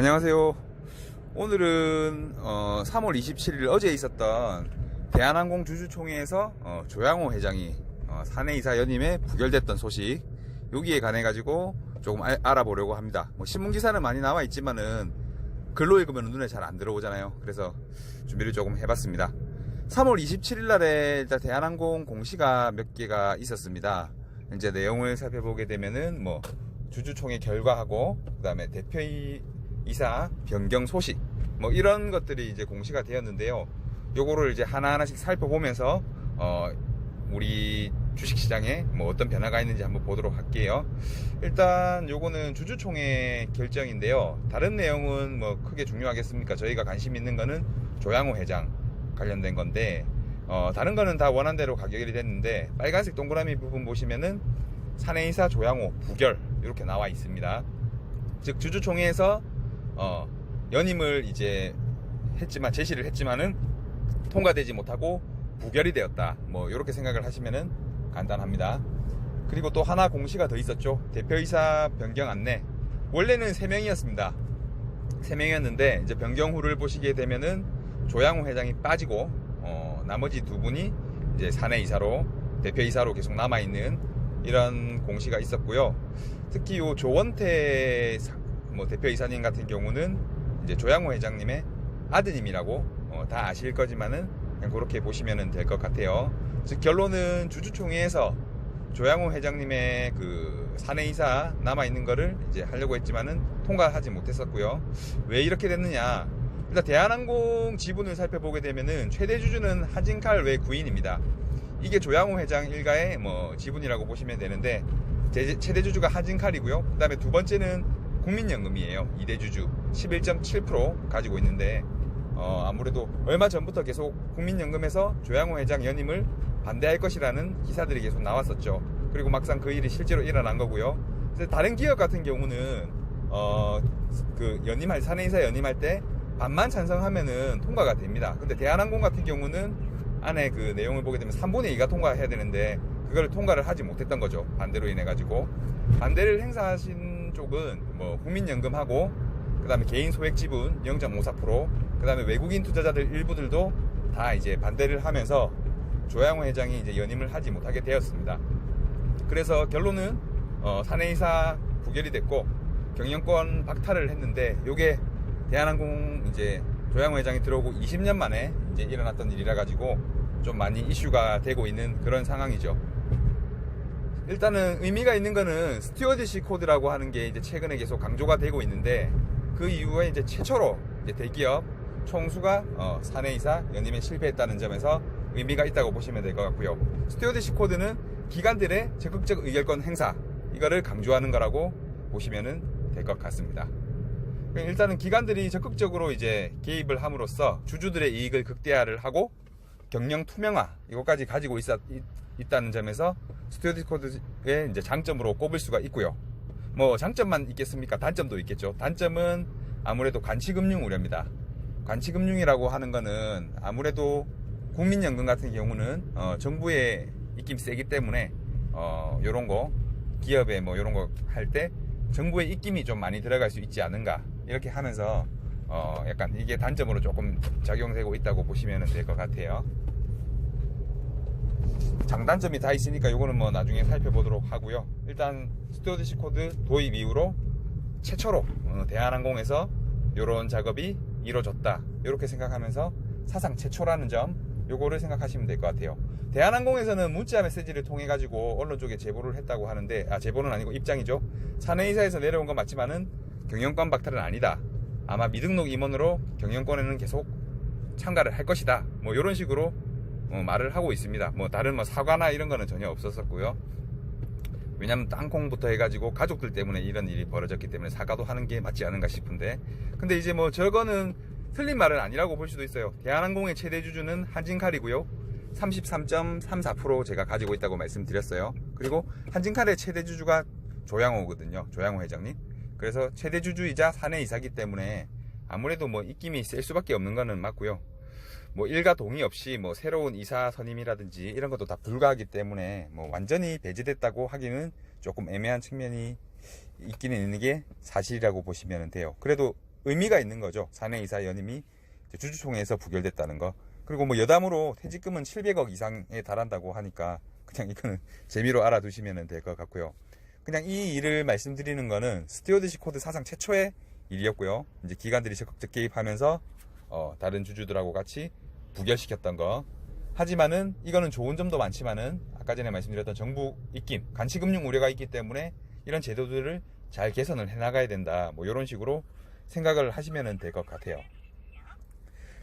안녕하세요. 오늘은 어, 3월 27일 어제 있었던 대한항공 주주총회에서 어, 조양호 회장이 어, 사내이사 연임에 부결됐던 소식 여기에 관해 가지고 조금 알, 알아보려고 합니다. 뭐 신문 기사는 많이 나와 있지만은 글로 읽으면 눈에 잘 안 들어오잖아요. 그래서 준비를 조금 해봤습니다. 3월 27일 날에 대한항공 공시가 몇 개가 있었습니다. 이제 내용을 살펴보게 되면은 뭐 주주총회 결과하고 그다음에 대표이 사 변경 소식 뭐 이런 것들이 이제 공시가 되었는데요. 요거를 이제 하나하나씩 살펴보면서 어 우리 주식시장에 뭐 어떤 변화가 있는지 한번 보도록 할게요. 일단 요거는 주주총회 결정인데요. 다른 내용은 뭐 크게 중요하겠습니까? 저희가 관심 있는 거는 조양호 회장 관련된 건데 어, 다른 거는 다 원한대로 가결이 됐는데 빨간색 동그라미 부분 보시면은 사내이사 조양호 부결 이렇게 나와 있습니다. 즉 주주총회에서 어, 연임을 이제 했지만 제시를 했지만은 통과되지 못하고 부결이 되었다. 뭐 이렇게 생각을 하시면은 간단합니다. 그리고 또 하나 공시가 더 있었죠. 대표이사 변경 안내. 원래는 3명이었습니다. 3명이었는데 이제 변경 후를 보시게 되면은 조양호 회장이 빠지고 어, 나머지 두 분이 이제 사내 이사로 대표 이사로 계속 남아 있는 이런 공시가 있었고요. 특히 요 조원태 사- 뭐 대표이사님 같은 경우는 이제 조양호 회장님의 아드님이라고 어, 다 아실 거지만은 그냥 그렇게 보시면 될 것 같아요. 즉 결론은 주주총회에서 조양호 회장님의 그 사내이사 남아 있는 거를 이제 하려고 했지만은 통과하지 못했었고요. 왜 이렇게 됐느냐? 일단 대한항공 지분을 살펴보게 되면은 최대 주주는 하진칼 외 구인입니다. 이게 조양호 회장 일가의 뭐 지분이라고 보시면 되는데 제- 최대 주주가 하진칼이고요. 그 다음에 두 번째는 국민연금이에요. 2대 주주 11.7% 가지고 있는데 어, 아무래도 얼마 전부터 계속 국민연금에서 조양호 회장 연임을 반대할 것이라는 기사들이 계속 나왔었죠. 그리고 막상 그 일이 실제로 일어난 거고요. 다른 기업 같은 경우는 어, 그 연임할 사내이사 연임할 때 반만 찬성하면은 통과가 됩니다. 근데 대한항공 같은 경우는 안에 그 내용을 보게 되면 3분의 2가 통과해야 되는데 그걸 통과를 하지 못했던 거죠. 반대로 인해 가지고 반대를 행사하신 쪽은 뭐 국민연금하고 그 다음에 개인 소액 지분 0.54%, 그 다음에 외국인 투자자들 일부들도 다 이제 반대를 하면서 조양호 회장이 이제 연임을 하지 못하게 되었습니다. 그래서 결론은 어, 사내이사 부결이 됐고 경영권 박탈을 했는데 요게 대한항공 이제 조양호 회장이 들어오고 20년 만에 이제 일어났던 일이라 가지고 좀 많이 이슈가 되고 있는 그런 상황이죠. 일단은 의미가 있는 거는 스튜어드시 코드라고 하는 게 이제 최근에 계속 강조가 되고 있는데 그 이후에 이제 최초로 이제 대기업 총수가 어, 사내이사 연임에 실패했다는 점에서 의미가 있다고 보시면 될 것 같고요. 스튜어드시 코드는 기관들의 적극적 의결권 행사 이거를 강조하는 거라고 보시면 될 것 같습니다. 일단은 기관들이 적극적으로 이제 개입을 함으로써 주주들의 이익을 극대화를 하고 경영 투명화 이것까지 가지고 있, 다는 점에서 스튜어디 코드의 이제 장점으로 꼽을 수가 있고요. 뭐 장점만 있겠습니까? 단점도 있겠죠. 단점은 아무래도 관치금융 우려입니다. 관치금융이라고 하는 거는 아무래도 국민연금 같은 경우는 어, 정부의 입김 세기 때문에 어, 요런 거 기업에 뭐 요런 거 할 때 정부의 입김이 좀 많이 들어갈 수 있지 않은가 이렇게 하면서 어, 약간 이게 단점으로 조금 작용되고 있다고 보시면 될 것 같아요. 장단점이 다 있으니까 요거는 뭐 나중에 살펴보도록 하고요. 일단 스튜어드시 코드 도입 이후로 최초로 어, 대한항공에서 요런 작업이 이루어졌다. 이렇게 생각하면서 사상 최초라는 점 요거를 생각하시면 될 것 같아요. 대한항공에서는 문자 메시지를 통해 가지고 언론 쪽에 제보를 했다고 하는데 아 제보는 아니고 입장이죠. 사내이사에서 내려온 건 맞지만은 경영권 박탈은 아니다. 아마 미등록 임원으로 경영권에는 계속 참가를 할 것이다. 뭐 이런 식으로 어, 말을 하고 있습니다. 뭐 다른 뭐 사과나 이런 거는 전혀 없었었고요. 왜냐면 땅콩부터 해가지고 가족들 때문에 이런 일이 벌어졌기 때문에 사과도 하는 게 맞지 않은가 싶은데 근데 이제 뭐 저거는 틀린 말은 아니라고 볼 수도 있어요. 대한항공의 최대 주주는 한진칼이고요. 33.34% 제가 가지고 있다고 말씀드렸어요. 그리고 한진칼의 최대 주주가 조양호거든요. 조양호 회장님. 그래서 최대 주주이자 사내 이사기 때문에 아무래도 뭐 입김이 셀 수밖에 없는 거는 맞고요. 뭐 일가 동의 없이 뭐 새로운 이사 선임이라든지 이런 것도 다 불가하기 때문에 뭐 완전히 배제됐다고 하기는 조금 애매한 측면이 있기는 있는 게 사실이라고 보시면 돼요. 그래도 의미가 있는 거죠. 사내 이사 연임이 주주총회에서 부결됐다는 거. 그리고 뭐 여담으로 퇴직금은 700억 이상에 달한다고 하니까 그냥 이거는 재미로 알아두시면 될 것 같고요. 그냥 이 일을 말씀드리는 거는 스튜어드십 코드 사상 최초의 일이었고요. 이제 기관들이 적극적 개입하면서 어, 다른 주주들하고 같이 부결시켰던 거. 하지만은 이거는 좋은 점도 많지만은 아까 전에 말씀드렸던 정부 입김, 간치금융 우려가 있기 때문에 이런 제도들을 잘 개선을 해나가야 된다. 뭐 이런 식으로 생각을 하시면 될 것 같아요.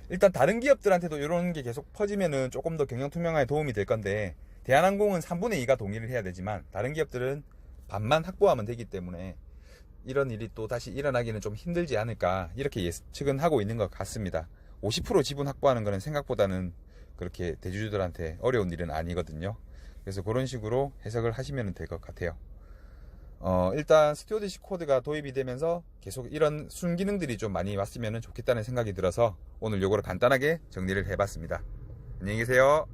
일단 다른 기업들한테도 이런 게 계속 퍼지면은 조금 더 경영 투명화에 도움이 될 건데 대한항공은 3분의 2가 동의를 해야 되지만 다른 기업들은 반만 확보하면 되기 때문에 이런 일이 또 다시 일어나기는 좀 힘들지 않을까 이렇게 예측은 하고 있는 것 같습니다. 50% 지분 확보하는 거는 생각보다는 그렇게 대주주들한테 어려운 일은 아니거든요. 그래서 그런 식으로 해석을 하시면 될 것 같아요. 어, 일단 스튜어드십 코드가 도입이 되면서 계속 이런 순기능들이 좀 많이 왔으면 좋겠다는 생각이 들어서 오늘 요거를 간단하게 정리를 해봤습니다. 안녕히 계세요.